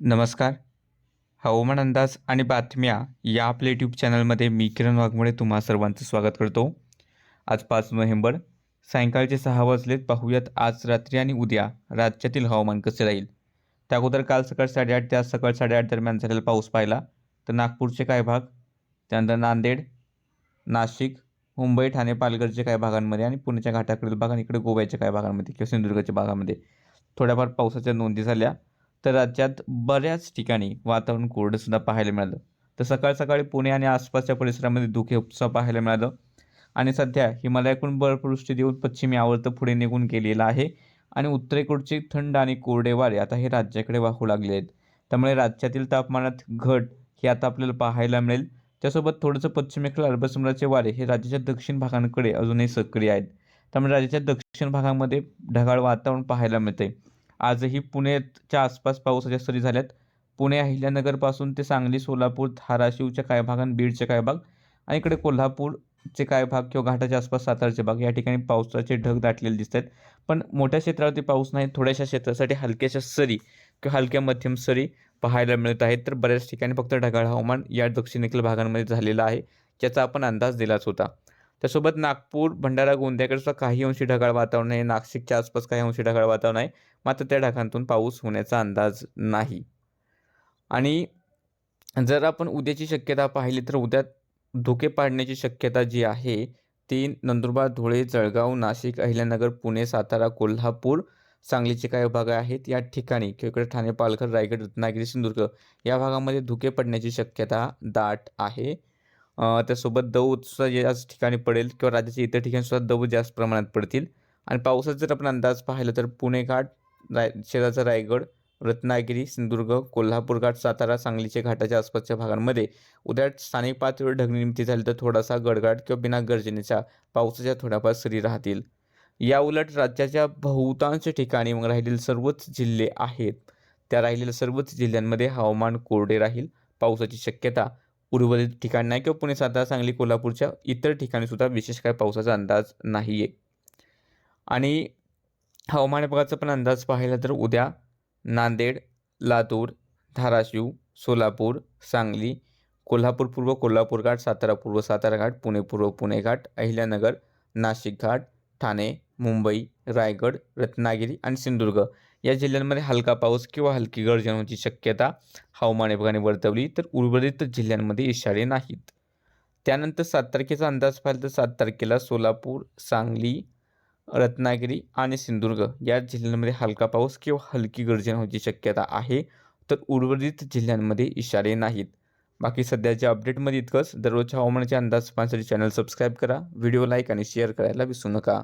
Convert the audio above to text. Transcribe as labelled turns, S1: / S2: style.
S1: नमस्कार. हवामान अंदाज आणि बातम्या या आपल्या यूट्यूब चॅनलमध्ये मी किरण वाघमोडे तुम्हा सर्वांचं स्वागत करतो. आज पाच नोव्हेंबर सायंकाळचे सहा वाजलेत. पाहूयात आज रात्री आणि उद्या राज्यातील हवामान कसे राहील. त्या अगोदर काल सकाळ साडेआठ ते आज सकाळ साडेआठ दरम्यान झालेला पाऊस पाहिला. तर नागपूरचे काही भाग त्यानंतर नांदेड नाशिक मुंबई ठाणे पालघरच्या काही भागांमध्ये आणि पुण्याच्या घाटाकडील भाग आणि इकडे गोव्याच्या काही भागांमध्ये किंवा सिंधुदुर्गच्या भागामध्ये थोड्याफार पावसाच्या नोंदी झाल्या. तर राज्यात बऱ्याच ठिकाणी वातावरण कोरडंसुद्धा पाहायला मिळालं. तर सकाळ सकाळी पुणे आणि आसपासच्या परिसरामध्ये धुके उपसा पाहायला मिळालं. आणि सध्या हिमालयाकडून बर्फवृष्टी देऊन पश्चिमी आवर्त पुढे निघून गेलेला आहे. आणि उत्तरेकडचे थंड आणि कोरडे वारे आता हे राज्याकडे वाहू लागले आहेत. त्यामुळे राज्यातील तापमानात घट ही आता आपल्याला पाहायला मिळेल. त्यासोबत थोडंसं पश्चिमेकडे अरबसमुद्राचे वारे हे राज्याच्या दक्षिण भागांकडे अजूनही सक्रिय आहेत. त्यामुळे राज्याच्या दक्षिण भागामध्ये ढगाळ वातावरण पाहायला मिळते आजही पुण्याच्या आसपास पावसाच्या सरी झाल्यात. पुणे अहिल्यानगरपासून ते सांगली सोलापूर धाराशिवच्या काही भाग आणि बीडचे काही भाग? आणि इकडे कोल्हापूरचे काय भाग किंवा घाटाच्या आसपास सातारचे भाग? या ठिकाणी पावसाचे ढग दाटलेले दिसत आहेत पण मोठ्या क्षेत्रावरती पाऊस नाही थोड्याशा क्षेत्रासाठी हलक्याशा सरी किंवा हलक्या मध्यम सरी पाहायला मिळत आहेत. तर बऱ्याच ठिकाणी फक्त ढगाळ हवामान या दक्षिणेकडील भागांमध्ये झालेलं आहे ज्याचा आपण अंदाज दिलाच होता. त्यासोबत नागपूर भंडारा गोंदियाकडे सुद्धा काही अंशी ढगाळ वातावरण आहे. नाशिकच्या आसपास काही अंशी ढगाळ वातावरण आहे. मात्र त्या ढगांतून पाऊस होण्याचा अंदाज नाही. आणि जर आपण उद्याची शक्यता पाहिली तर उद्या धुके पाडण्याची शक्यता जी आहे ती नंदुरबार धुळे जळगाव नाशिक अहिल्यानगर पुणे सातारा कोल्हापूर सांगलीचे काही भाग आहेत. या ठिकाणी किंवा इकडे ठाणे पालघर रायगड रत्नागिरी सिंधुदुर्ग या भागामध्ये धुके पडण्याची शक्यता दाट आहे. त्यासोबत दौदसुद्धा याच ठिकाणी पडेल किंवा राज्याच्या इतर ठिकाणी सुद्धा जास्त प्रमाणात पडतील. आणि पावसाचा जर आपण अंदाज पाहिला तर पुणे घाट राय शेजारचा रायगड रत्नागिरी सिंधुदुर्ग कोल्हापूर घाट सातारा सांगलीच्या घाटाच्या आसपासच्या भागांमध्ये उद्या स्थानिक पातळीवर ढगनिर्मिती झाली तर थोडासा गडगाट किंवा बिना गर्जनेच्या पावसाच्या थोड्याफार सरी राहतील. या उलट राज्याच्या बहुतांश ठिकाणी मग राहिलेले सर्वच जिल्हे आहेत. त्या राहिलेल्या सर्वच जिल्ह्यांमध्ये हवामान कोरडे राहील पावसाची शक्यता उर्वरित ठिकाण नाही किंवा पुणे सातारा सांगली कोल्हापूरच्या इतर ठिकाणी सुद्धा विशेष काय पावसाचा अंदाज नाही आहे आणि हवामान विभागाचा पण अंदाज पाहिला तर उद्या नांदेड लातूर धाराशिव सोलापूर सांगली कोल्हापूर पूर्व कोल्हापूर घाट सातारा पूर्व सातारा घाट पुणे पूर्व पुणे घाट अहिल्यानगर नाशिक घाट ठाणे मुंबई रायगड रत्नागिरी आणि सिंधुदुर्ग. या जिल्ह्यांमध्ये हलका पाऊस किंवा हलकी गर्जन होण्याची शक्यता हवामान विभागाने वर्तवली तर उर्वरित जिल्ह्यांमध्ये इशारे नाहीत. त्यानंतर सात तारखेचा अंदाज पाहिला तर सात तारखेला सोलापूर सांगली रत्नागिरी आणि सिंधुदुर्ग या जिल्ह्यांमध्ये हलका पाऊस किंवा हलकी गर्जन होण्याची शक्यता आहे तर उर्वरित जिल्ह्यांमध्ये इशारे नाहीत. बाकी सध्याच्या अपडेटमध्ये इतकंच. दररोजच्या हवामानाचे अंदाज पाहण्यासाठी चॅनल सबस्क्राईब करा व्हिडिओ लाईक आणि शेअर करायला विसरू नका.